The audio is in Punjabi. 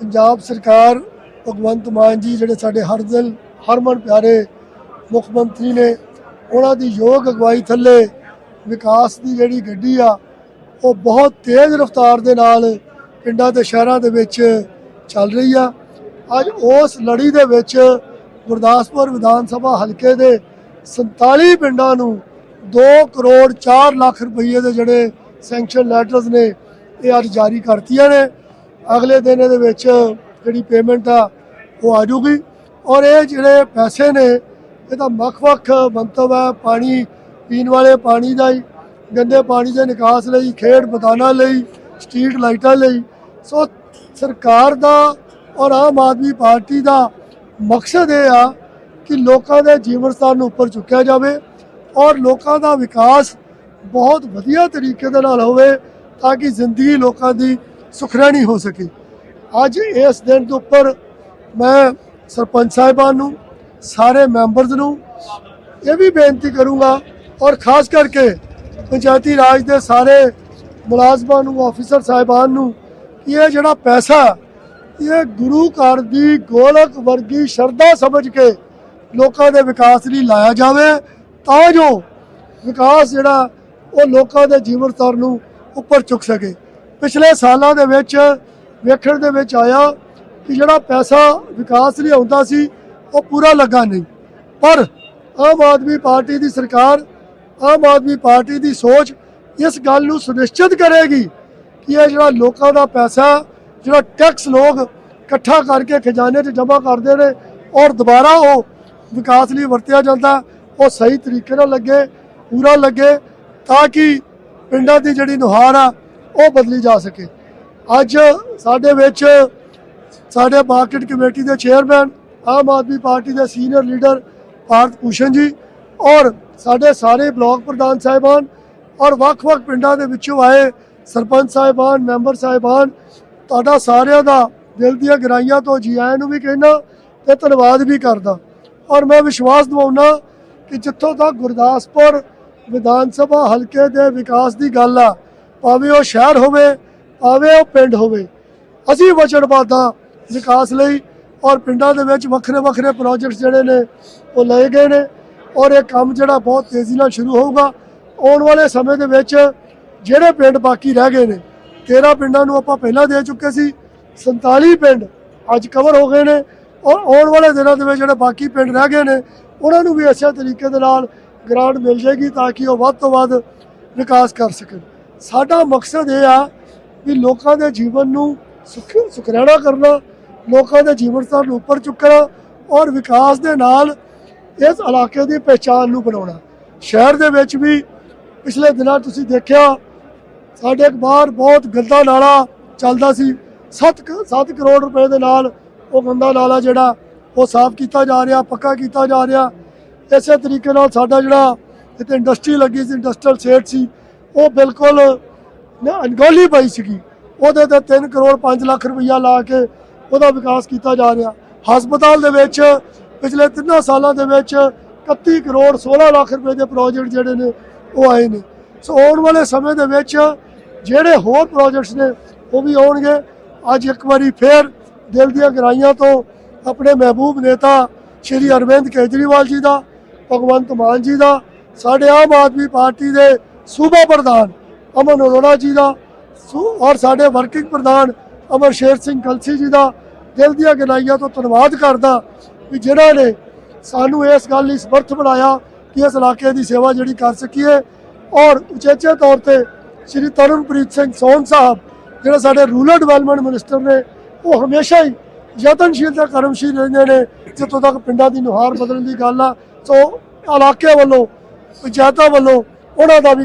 ਪੰਜਾਬ ਸਰਕਾਰ, ਭਗਵੰਤ ਮਾਨ ਜੀ ਜਿਹੜੇ ਸਾਡੇ ਹਰ ਦਿਲ ਹਰਮਨ ਪਿਆਰੇ ਮੁੱਖ ਮੰਤਰੀ ਨੇ, ਉਹਨਾਂ ਦੀ ਯੋਗ ਅਗਵਾਈ ਥੱਲੇ ਵਿਕਾਸ ਦੀ ਜਿਹੜੀ ਗੱਡੀ ਆ, ਉਹ ਬਹੁਤ ਤੇਜ਼ ਰਫ਼ਤਾਰ ਦੇ ਨਾਲ ਪਿੰਡਾਂ ਤੇ ਸ਼ਹਿਰਾਂ ਦੇ ਵਿੱਚ ਚੱਲ ਰਹੀ ਆ। ਅੱਜ ਉਸ ਲੜੀ ਦੇ ਵਿੱਚ ਗੁਰਦਾਸਪੁਰ ਵਿਧਾਨ ਸਭਾ ਹਲਕੇ ਦੇ 47 ਪਿੰਡਾਂ ਨੂੰ 2 ਕਰੋੜ 4 ਲੱਖ ਰੁਪਏ ਦੇ ਜਿਹੜੇ ਸੈਂਕਸ਼ਨ ਲੈਟਰਸ ਨੇ, ਇਹ ਅੱਜ ਜਾਰੀ ਕਰਤੀਆਂ ਨੇ। ਅਗਲੇ ਦਿਨ ਇਹਦੇ ਵਿੱਚ ਜਿਹੜੀ ਪੇਮੈਂਟ ਆ, ਉਹ ਆ ਜੂਗੀ ਔਰ ਇਹ ਜਿਹੜੇ ਪੈਸੇ ਨੇ ਇਹਦਾ ਵੱਖ-ਵੱਖ ਮੰਤਵ ਹੈ ਪਾਣੀ ਪੀਣ ਵਾਲੇ ਪਾਣੀ ਦਾ ਹੀ, ਗੰਦੇ ਪਾਣੀ ਦੇ ਨਿਕਾਸ ਲਈ, ਖੇਡ ਮੈਦਾਨਾਂ ਲਈ ਸਟਰੀਟ ਲਾਈਟਾਂ ਲਈ। ਸੋ ਸਰਕਾਰ ਦਾ ਔਰ ਆਮ ਆਦਮੀ ਪਾਰਟੀ ਦਾ ਮਕਸਦ ਇਹ ਆ ਕਿ ਲੋਕਾਂ ਦੇ ਜੀਵਨ ਸਤਰ ਨੂੰ ਉੱਪਰ ਚੁੱਕਿਆ ਜਾਵੇ ਔਰ ਲੋਕਾਂ ਦਾ ਵਿਕਾਸ ਬਹੁਤ ਵਧੀਆ ਤਰੀਕੇ ਦੇ ਨਾਲ ਹੋਵੇ ਤਾਂ ਕਿ ਜ਼ਿੰਦਗੀ ਲੋਕਾਂ ਦੀ ਸੁਖਰਾਣੀ ਹੋ ਸਕੇ। ਅੱਜ ਇਸ ਦਿਨ ਦੇ ਉੱਪਰ ਮੈਂ ਸਰਪੰਚ ਸਾਹਿਬਾਨ ਨੂੰ, ਸਾਰੇ ਮੈਂਬਰਸ ਨੂੰ ਇਹ ਵੀ ਬੇਨਤੀ ਕਰੂੰਗਾ ਔਰ ਖਾਸ ਕਰਕੇ ਪੰਚਾਇਤੀ ਰਾਜ ਦੇ ਸਾਰੇ ਮੁਲਾਜ਼ਮਾਂ ਨੂੰ ਆਫੀਸਰ ਸਾਹਿਬਾਨ ਨੂੰ, ਕਿ ਇਹ ਜਿਹੜਾ ਪੈਸਾ, ਇਹ ਗੁਰੂ ਘਰ ਦੀ ਗੋਲਕ ਵਰਗੀ ਸ਼ਰਧਾ ਸਮਝ ਕੇ ਲੋਕਾਂ ਦੇ ਵਿਕਾਸ ਲਈ ਲਾਇਆ ਜਾਵੇ, ਤਾਂ ਜੋ ਵਿਕਾਸ ਜਿਹੜਾ ਉਹ ਲੋਕਾਂ ਦੇ ਜੀਵਨ ਸਤਰ ਨੂੰ ਉੱਪਰ ਚੁੱਕ ਸਕੇ। ਪਿਛਲੇ ਸਾਲਾਂ ਦੇ ਵਿੱਚ ਵੇਖਣ ਦੇ ਵਿੱਚ ਆਇਆ ਕਿ ਜਿਹੜਾ ਪੈਸਾ ਵਿਕਾਸ ਲਈ ਆਉਂਦਾ ਸੀ, ਉਹ ਪੂਰਾ ਲੱਗਾ ਨਹੀਂ। ਪਰ ਆਮ ਆਦਮੀ ਪਾਰਟੀ ਦੀ ਸਰਕਾਰ, ਆਮ ਆਦਮੀ ਪਾਰਟੀ ਦੀ ਸੋਚ ਇਸ ਗੱਲ ਨੂੰ ਸੁਨਿਸ਼ਚਿਤ ਕਰੇਗੀ ਕਿ ਇਹ ਜਿਹੜਾ ਲੋਕਾਂ ਦਾ ਪੈਸਾ, ਜਿਹੜਾ ਟੈਕਸ ਲੋਕ ਇਕੱਠਾ ਕਰਕੇ ਖਜ਼ਾਨੇ 'ਚ ਜਮ੍ਹਾਂ ਕਰਦੇ ਨੇ ਔਰ ਦੁਬਾਰਾ ਉਹ ਵਿਕਾਸ ਲਈ ਵਰਤਿਆ ਜਾਂਦਾ, ਉਹ ਸਹੀ ਤਰੀਕੇ ਨਾਲ ਲੱਗੇ, ਪੂਰਾ ਲੱਗੇ ਤਾਂ ਕਿ ਪਿੰਡਾਂ ਦੀ ਜਿਹੜੀ ਨੁਹਾਰ ਆ ਉਹ ਬਦਲੀ ਜਾ ਸਕੇ। ਅੱਜ ਸਾਡੇ ਵਿੱਚ ਸਾਡੇ ਮਾਰਕੀਟ ਕਮੇਟੀ ਦੇ ਚੇਅਰਮੈਨ, ਆਮ ਆਦਮੀ ਪਾਰਟੀ ਦੇ ਸੀਨੀਅਰ ਲੀਡਰ ਭਾਰਤ ਭੂਸ਼ਣ ਜੀ ਔਰ ਸਾਡੇ ਸਾਰੇ ਬਲਾਕ ਪ੍ਰਧਾਨ ਸਾਹਿਬਾਨ ਔਰ ਵੱਖ-ਵੱਖ ਪਿੰਡਾਂ ਦੇ ਵਿੱਚੋਂ ਆਏ ਸਰਪੰਚ ਸਾਹਿਬਾਨ, ਮੈਂਬਰ ਸਾਹਿਬਾਨ, ਤੁਹਾਡਾ ਸਾਰਿਆਂ ਦਾ ਦਿਲ ਦੀਆਂ ਗਹਿਰਾਈਆਂ ਤੋਂ ਜੀ ਆਇਆਂ ਨੂੰ ਵੀ ਕਹਿਣਾ ਤੇ ਧੰਨਵਾਦ ਵੀ ਕਰਦਾ। ਔਰ ਮੈਂ ਵਿਸ਼ਵਾਸ ਦਿਵਾਉਣਾ ਕਿ ਜਿੱਥੋਂ ਤੱਕ ਗੁਰਦਾਸਪੁਰ ਵਿਧਾਨ ਸਭਾ ਹਲਕੇ ਦੇ ਵਿਕਾਸ ਦੀ ਗੱਲ ਆ ਭਾਵੇਂ ਉਹ ਸ਼ਹਿਰ ਹੋਵੇ, ਭਾਵੇਂ ਉਹ ਪਿੰਡ ਹੋਵੇ, ਅਸੀਂ ਵਚਨਬੱਧਾ ਵਿਕਾਸ ਲਈ ਔਰ ਪਿੰਡਾਂ ਦੇ ਵਿੱਚ ਵੱਖਰੇ ਵੱਖਰੇ ਪ੍ਰੋਜੈਕਟਸ ਜਿਹੜੇ ਨੇ, ਉਹ ਲਏ ਗਏ ਨੇ ਔਰ ਇਹ ਕੰਮ ਜਿਹੜਾ ਬਹੁਤ ਤੇਜ਼ੀ ਨਾਲ ਸ਼ੁਰੂ ਹੋਊਗਾ। ਆਉਣ ਵਾਲੇ ਸਮੇਂ ਦੇ ਵਿੱਚ ਜਿਹੜੇ ਪਿੰਡ ਬਾਕੀ ਰਹਿ ਗਏ ਨੇ 13 ਪਿੰਡਾਂ ਨੂੰ ਆਪਾਂ ਪਹਿਲਾਂ ਦੇ ਚੁੱਕੇ ਸੀ 47 ਪਿੰਡ ਅੱਜ ਕਵਰ ਹੋ ਗਏ ਨੇ ਔਰ ਆਉਣ ਵਾਲੇ ਦਿਨਾਂ ਦੇ ਵਿੱਚ ਜਿਹੜੇ ਬਾਕੀ ਪਿੰਡ ਰਹਿ ਗਏ ਨੇ, ਉਹਨਾਂ ਨੂੰ ਵੀ ਇਸੇ ਤਰੀਕੇ ਦੇ ਨਾਲ ਗ੍ਰਾਂਟ ਮਿਲ ਜਾਏਗੀ ਤਾਂ ਕਿ ਉਹ ਵੱਧ ਤੋਂ ਵੱਧ ਵਿਕਾਸ ਕਰ ਸਕਣ। ਸਾਡਾ ਮਕਸਦ ਇਹ ਆ ਵੀ ਲੋਕਾਂ ਦੇ ਜੀਵਨ ਨੂੰ ਸੁਖ, ਸੁਖਰਾਣਾ ਕਰਨਾ, ਲੋਕਾਂ ਦੇ ਜੀਵਨ ਸਤਰ ਨੂੰ ਉੱਪਰ ਚੁੱਕਣਾ ਔਰ ਵਿਕਾਸ ਦੇ ਨਾਲ ਇਸ ਇਲਾਕੇ ਦੀ ਪਛਾਣ ਨੂੰ ਬਣਾਉਣਾ। ਸ਼ਹਿਰ ਦੇ ਵਿੱਚ ਵੀ ਪਿਛਲੇ ਦਿਨਾਂ ਤੁਸੀਂ ਦੇਖਿਆ, ਸਾਡੇ ਇੱਕ ਬਾਹਰ ਬਹੁਤ ਗੰਦਾ ਨਾਲਾ ਚੱਲਦਾ ਸੀ। 7 7 ਕਰੋੜ ਰੁਪਏ ਦੇ ਨਾਲ ਉਹ ਗੰਦਾ ਨਾਲਾ ਜਿਹੜਾ, ਉਹ ਸਾਫ਼ ਕੀਤਾ ਜਾ ਰਿਹਾ, ਪੱਕਾ ਕੀਤਾ ਜਾ ਰਿਹਾ। ਇਸੇ ਤਰੀਕੇ ਨਾਲ ਸਾਡਾ ਜਿਹੜਾ ਇੱਥੇ ਇੰਡਸਟਰੀ ਲੱਗੀ ਸੀ, ਇੰਡਸਟਰੀਅਲ ਸੇਟ ਸੀ ਉਹ ਬਿਲਕੁਲ ਅਣਗੌਲੀ ਪਈ ਸੀਗੀ। ਉਹਦੇ ਤੇ 3 ਕਰੋੜ 5 ਲੱਖ ਰੁਪਈਆ ਲਾ ਕੇ ਉਹਦਾ ਵਿਕਾਸ ਕੀਤਾ ਜਾ ਰਿਹਾ। ਹਸਪਤਾਲ ਦੇ ਵਿੱਚ ਪਿਛਲੇ 3 ਸਾਲਾਂ ਦੇ ਵਿੱਚ 31 ਕਰੋੜ 16 ਲੱਖ ਰੁਪਏ ਦੇ ਪ੍ਰੋਜੈਕਟ ਜਿਹੜੇ ਨੇ, ਉਹ ਆਏ ਨੇ। ਸੋ ਆਉਣ ਵਾਲੇ ਸਮੇਂ ਦੇ ਵਿੱਚ ਜਿਹੜੇ ਹੋਰ ਪ੍ਰੋਜੈਕਟਸ ਨੇ, ਉਹ ਵੀ ਆਉਣਗੇ। ਅੱਜ ਇੱਕ ਵਾਰੀ ਫੇਰ ਦਿਲ ਦੀਆਂ ਗਰਾਈਆਂ ਤੋਂ ਆਪਣੇ ਮਹਿਬੂਬ ਨੇਤਾ ਸ਼੍ਰੀ ਅਰਵਿੰਦ ਕੇਜਰੀਵਾਲ ਜੀ ਦਾ, ਭਗਵੰਤ ਮਾਨ ਜੀ ਦਾ, ਸਾਡੇ ਆਮ ਆਦਮੀ ਪਾਰਟੀ ਦੇ ਸੂਬਾ ਪ੍ਰਧਾਨ ਅਮਨ ਅਰੋੜਾ ਜੀ ਦਾ, ਸੂ- ਔਰ ਸਾਡੇ ਵਰਕਿੰਗ ਪ੍ਰਧਾਨ ਅਮਰ ਸ਼ੇਰ ਸਿੰਘ ਕਲਸੀ ਜੀ ਦਾ, ਦਿਲ ਦੀਆਂ ਗਹਿਰਾਈਆਂ ਤੋਂ ਧੰਨਵਾਦ ਕਰਦਾ ਵੀ ਜਿਹੜਾ ਨੇ ਸਾਨੂੰ ਇਸ ਗੱਲ ਲਈ ਸਮਰਥ ਬਣਾਇਆ ਕਿ ਇਸ ਇਲਾਕੇ ਦੀ ਸੇਵਾ ਜਿਹੜੀ ਕਰ ਸਕੀਏ। ਔਰ ਉਚੇਚੇ ਤੌਰ ਤੇ ਸ਼੍ਰੀ ਤਰਨਪ੍ਰੀਤ ਸਿੰਘ ਸੋਹਨ ਸਾਹਿਬ, ਜਿਹੜੇ ਸਾਡੇ ਰੂਰਲ ਡਿਵੈਲਪਮੈਂਟ ਮਿਨਿਸਟਰ ਨੇ, ਉਹ ਹਮੇਸ਼ਾ ਹੀ ਯਤਨਸ਼ੀਲ ਤੇ ਕਰਮਸ਼ੀਲ ਰਹਿੰਦੇ ਨੇ, ਜਿੱਥੋਂ ਤੱਕ ਪਿੰਡਾਂ ਦੀ ਨੁਹਾਰ ਬਦਲਣ ਦੀ ਗੱਲ ਆ। ਸੋ ਇਲਾਕੇ ਵੱਲੋਂ, ਪੰਚਾਇਤਾਂ ਵੱਲੋਂ ਉਹਨਾਂ ਦਾ ਵੀ